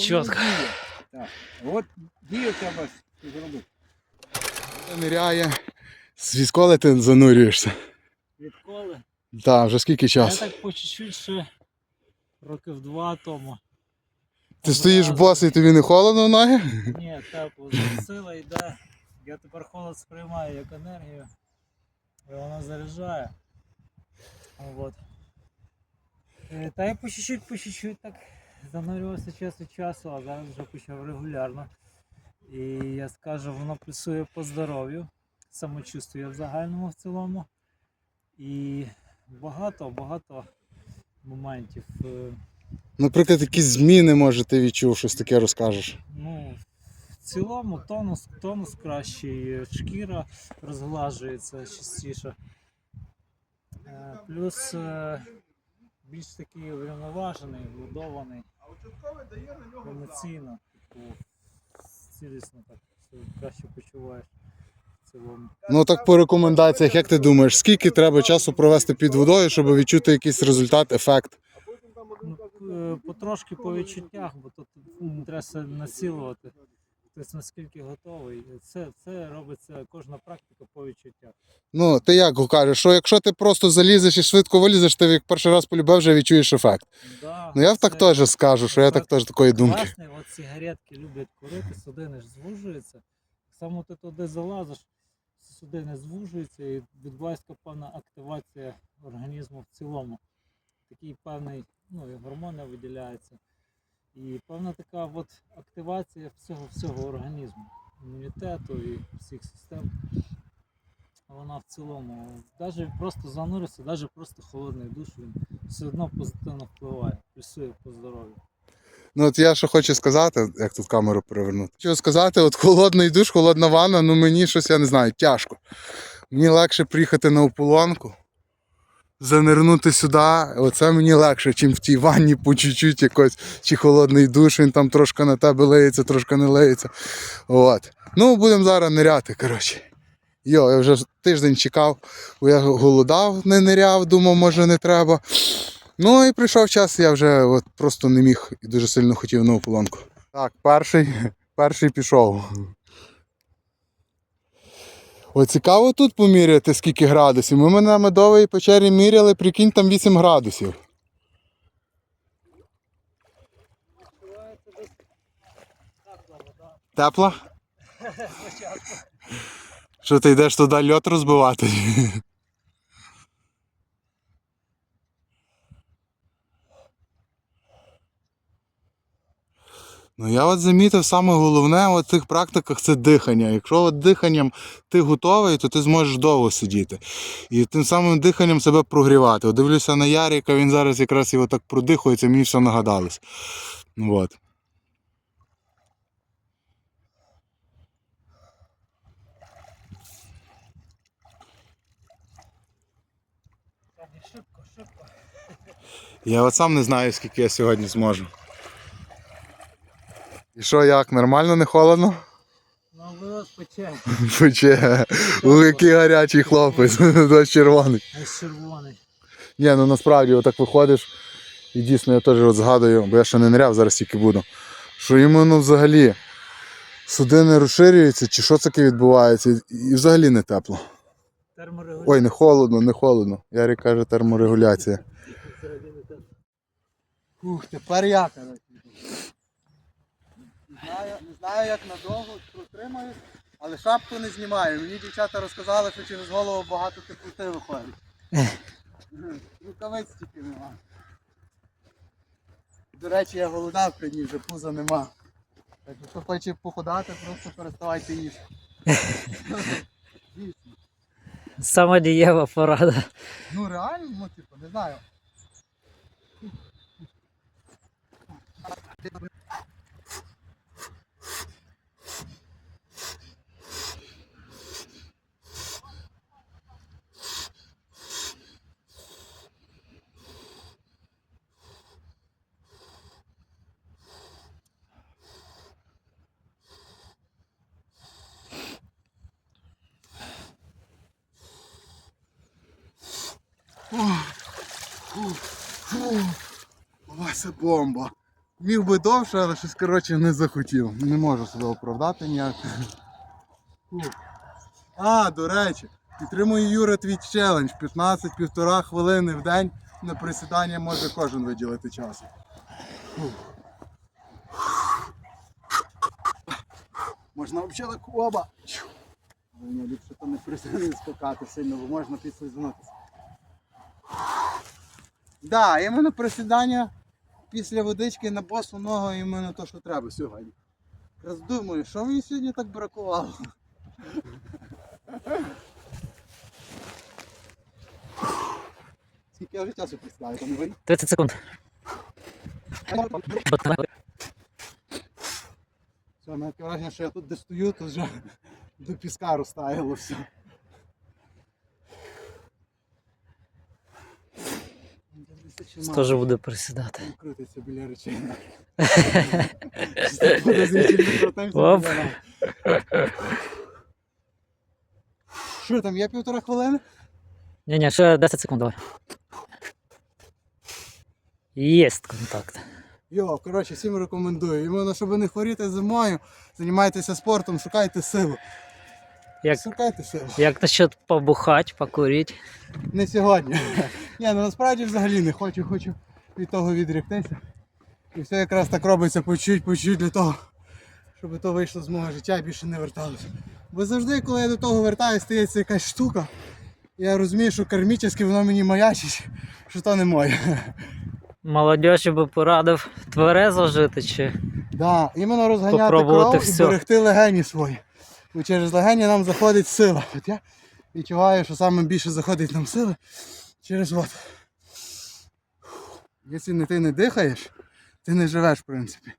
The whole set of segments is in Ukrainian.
Чітко. Так. От дію треба зробити. Ниряє. Звідколи ти занурюєшся? Відколи? Так, вже скільки Я так по чуть-чуть ще років два тому. Ти стоїш босий, тобі не холодно в ноги? Ні, тепло, сила йде. Я тепер холод сприймаю як енергію. І вона заряджає. Вот. Е, Та я по чуть-чуть, по чуть-чуть так занурювався час від часу, а зараз вже почав регулярно. І я скажу, воно плюсує по здоров'ю, самочувствую в загальному в цілому. І багато, багато моментів. Е, Наприклад, якісь зміни, може, ти відчув, щось таке розкажеш. Ну, цілому тонус, тонус кращий, шкіра розглажується частіше. Е, Плюс е, більш такий врівноважений, вбудований, емоційно, типу, цілісно так краще почуваєш в цілому. Ну так по рекомендаціях, як ти думаєш, скільки треба часу провести під водою, щоб відчути якийсь результат, ефект? Ну, е, потрошки по відчуттях, бо тут треба себе Тобто наскільки готовий. Це, це робиться кожна практика по відчуттях. Ну, ти як кажеш, що якщо ти просто залізеш і швидко вилізеш, ти як перший раз полюбив, вже відчуєш ефект. Да, Ну я так теж скажу, що я так теж такої думки. Класний, от сигаретки люблять курити, судини ж звужуються. Само ти туди залазиш, судини звужуються і відбувається певна активація організму в цілому. Такий певний, ну і гормони виділяються. І певна така от активація всього всього організму, імунітету і всіх систем. Вона в цілому, навіть просто зануритися, навіть просто холодний душ, він все одно позитивно впливає, плюсує по здоров'ю. Ну от я що хочу сказати, як тут камеру перевернути. Хочу сказати, от холодний душ, холодна ванна, ну мені щось, я не знаю, тяжко. Мені легше приїхати на ополонку, занирнути сюди. Оце мені легше, чим в тій ванні по чуть-чуть якось, чи холодний душ, він там трошки на тебе лиється, трошки не лиється. От. Ну, будемо зараз ниряти, коротше. Йо, я вже тиждень чекав, бо я голодав, не ниряв, думав, може не треба. Ну і прийшов час, я вже от просто не міг і дуже сильно хотів на ополонку. Так, перший, перший пішов. О, цікаво тут поміряти, скільки градусів. Ми на медовій печері міряли, прикинь, там 8 градусів. Тепла? Що ти йдеш туди льот розбивати? Ну я от замітив саме головне в цих практиках це дихання. Якщо от диханням ти готовий, то ти зможеш довго сидіти. І тим самим диханням себе прогрівати. От дивлюся на Ярика, він зараз якраз його так продихується, мені все нагадалось. От. Я от сам не знаю, скільки я сьогодні зможу. І що, як, нормально, не холодно? Ну, ви пече. Пече. У який гарячий хлопець, дощ червоний. Аж червоний. Ні, ну насправді отак виходиш. І дійсно я теж от згадую, бо я ще не ниряв, зараз тільки буду. Що іменно взагалі судини розширюються, чи що таке відбувається, і- і взагалі не тепло. Терморегуляція. Ой, не холодно, не холодно. Ярик каже терморегуляція. Ух, тепер я, коротше. Не знаю, не знаю, як надовго протримаюсь, але шапку не знімаю. Мені дівчата розказали, що через голову багато теплоти виходить. Рукавиць тільки нема. До речі, я голодав при ній, вже пуза нема. Так хто хоче походати, просто переставайте їсти. Дійсно. Сама дієва порада. Ну реально, ну типу, не знаю. Вася бомба. Міг би довше, але щось коротше не захотів. Не можу себе оправдати ніяк. А, до речі, підтримую Юра твій челендж. 15-1,5 хвилини в день на присідання може кожен виділити часу. Можна взагалі оба. Ліпше то не присідати скакати сильно, бо можна підслизнутися. Да, іменно присідання після водички на босу ногу іменно то, що треба сьогодні. Якраз думаю, що мені сьогодні так бракувало. Скільки я вже часу присідаю, то не 30 секунд. Все, мене таке враження, що я тут де стою, то вже до піска розтаяло все. Дивлюся, чи мало. Теж буде присідати. Крутиться біля речей. Оп. Що там, є півтора хвилини? Ні, ні, ще 10 секунд, давай. Єсть контакт. Йо, коротше, всім рекомендую. Іменно, щоб не хворіти зимою, займайтеся спортом, шукайте силу. Як, Шукайте силу. як насчет побухать, покурить? Не сьогодні. Ні, ну насправді взагалі не хочу, хочу від того відріктися. І все якраз так робиться по чуть, по чуть для того, щоб то вийшло з мого життя і більше не верталося. Бо завжди, коли я до того вертаюся, стається якась штука. Я розумію, що кармічно воно мені маячить, що то не моє. Молодежі би порадив тверезо жити чи. Да, іменно розганяти Попробувати кров і всьо. берегти легені свої. Бо через легені нам заходить сила. От я відчуваю, що саме більше заходить нам сили через от. Якщо не ти не дихаєш, ти не живеш, в принципі.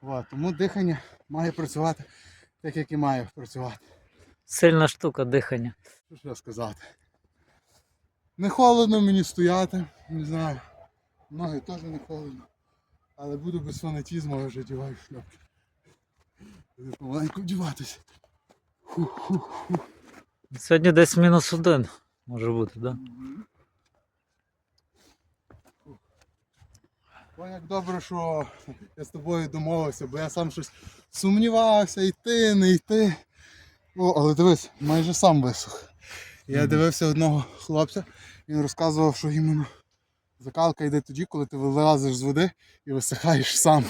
От, тому дихання має працювати так, як і має працювати. Сильна штука дихання. Що ж я сказати? Не холодно мені стояти, не знаю. Ноги теж не холодно. Але буду без фанатізму, я вже одягаю шляпки. Буду помаленьку вдіватися. Сьогодні десь мінус один може бути, так? Да? Ой, як добре, що я з тобою домовився, бо я сам щось сумнівався, йти, не йти. О, але дивись, майже сам висох. Я дивився одного хлопця, він розказував, що іменно закалка йде тоді, коли ти вилазиш з води і висихаєш сам.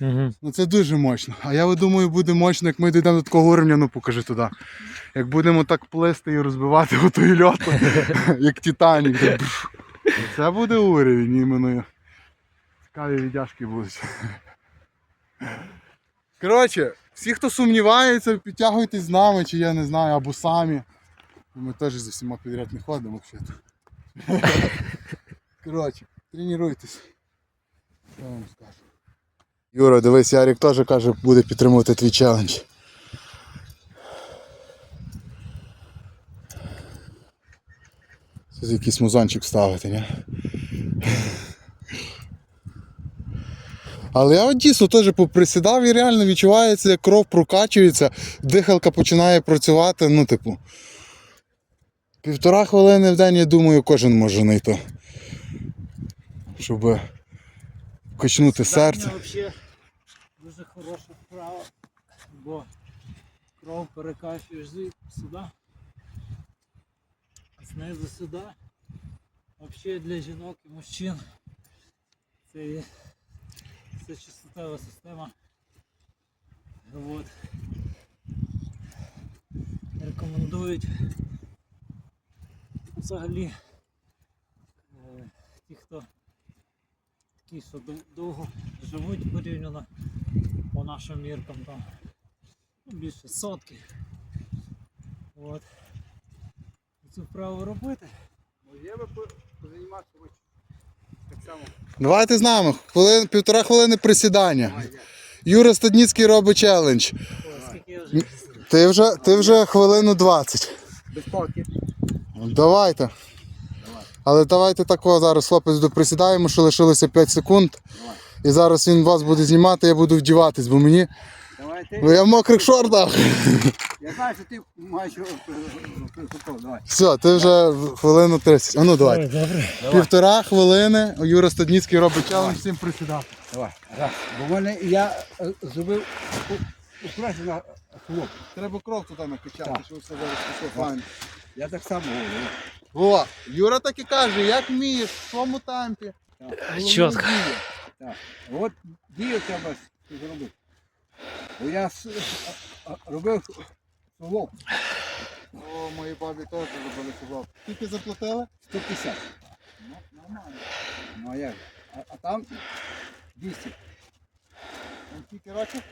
Угу. Ну це дуже мощно. А я думаю, буде мощно, як ми дійдемо до такого уровня, ну покажи туди. Як будемо так плисти і розбивати отой льот, як Титанік. Це буде уровень іменно. Цікаві віддяжки будуть. Коротше, всі, хто сумнівається, підтягуйтесь з нами, чи я не знаю, або самі. Ми теж за всіма підряд не ходимо взагалі. Коротше, тренуйтесь. Я вам скажу. Юра, дивись, Ярик теж каже, буде підтримувати твій челендж. Це якийсь музончик ставити, ні? Але я от дійсно теж поприсідав і реально відчувається, як кров прокачується, дихалка починає працювати, ну, типу. Півтора хвилини в день, я думаю, кожен може знайти. Щоб качнути серце. взагалі дуже хороша вправа, бо кров перекачуєш сюди, знизу сюди. Взагалі для жінок і мужчин це є це чистотева система. От. Рекомендують взагалі е, ті, хто такі, що довго живуть порівняно по нашим міркам там ну, більше сотки. От. Цю вправу робити. Би позайматися. Давайте з нами. Хвилин, півтора хвилини присідання. Юра Стадніцький робить челендж. Ти вже, ти вже хвилину 20. Без. Давайте. Але давайте такого зараз хлопець доприсідаємо, що лишилося 5 секунд. І зараз він вас буде знімати, я буду вдіватись, бо мені. Ну я в мокрих шортах. Я знаю, що ти маєш прикол, давай. Все, ти вже хвилину 30. А ну давай. Півтора хвилини. Юра Стадніцький робить челендж всім присідати. Давай, раз. Бо в мене я е, зробив украсив хлоп. Треба кров туди накачати, Так. щоб все зараз пішло файно. Я так само говорю. О, Юра так і каже, як вмієш, в своєму темпі. Головне Чітко. діє. От дію треба зробити. Бо я робив хлоп О, мої бабі теж робили футбол. Скільки заплатили? 150. Ну, нормально. Ну а як? А, а там 200. Там скільки років?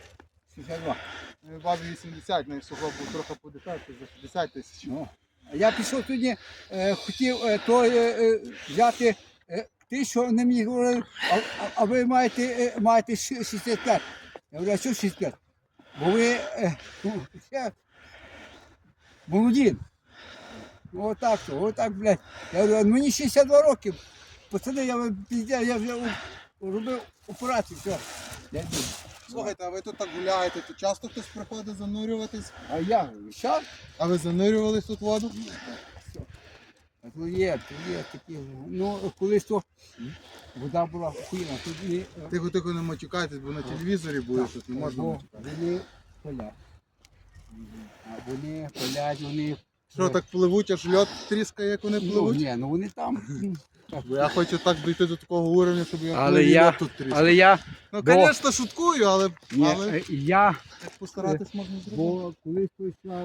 62. Моїй бабі 80, навіть суглоб був трохи подихати за 60 тисяч. Ну, а я пішов тоді, е, хотів е, то е, е, взяти е, ти, що не мені говорили, а, а, а ви маєте, е, маєте 65. Я говорю, а що 65? Бо ви е, ще молоді. Ну, Отак то, отак, блядь. Я говорю, «А мені 62 роки. Пацани, я, піздя, я вже у- робив операцію, все. Я йду. Слухайте, а ви тут так гуляєте, то часто хтось приходить занурюватись? А я говорю. А ви занурювались тут в воду? А то є, то є такі. Ну, колись то вода була хуйна, тут не Тихо, тихо не матюкайтесь, бо на телевізорі буде тут, не можна бо матюкати. вони палять. А вони палять, вони. Що так пливуть, аж льод тріскає, як вони Ну, пливуть? ні, ну вони там. Бо я хочу так дійти до такого уровня, щоб я Але я- тут тріскав. Але я. Ну, бо- звісно, шуткую, але, Ні, але е, я. як постаратись можна зробити. Бо колись прийшла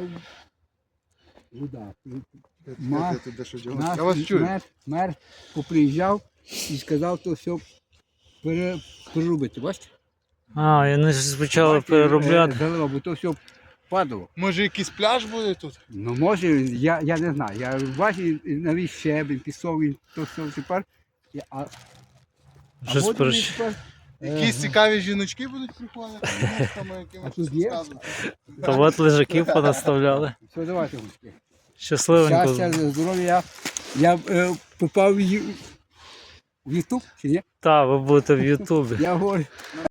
вода. Чекайте, ма- чекайте, тут дещо діло. Наш Я вас чую. Мер, мер поприїжджав і сказав, то все пере, переробити. Бачите? А, і вони ж почали Бачите, переробляти. е, бо то все падало. Може якийсь пляж буде тут? Ну може, я, я не знаю. Я бачу, навіть щебень, пісок, то все тепер. Я- А, а Щось от вони переш- тепер, Якісь цікаві жіночки будуть приходити, там А якимось тут є? розказувати. От лежаків понаставляли. Все, давайте, гуськи. Щасливенько. Щастя, здоров'я. Я, я е, попав в Ю- в Ютуб, чи ні? Та, ви будете в Ютубі. Я говорю,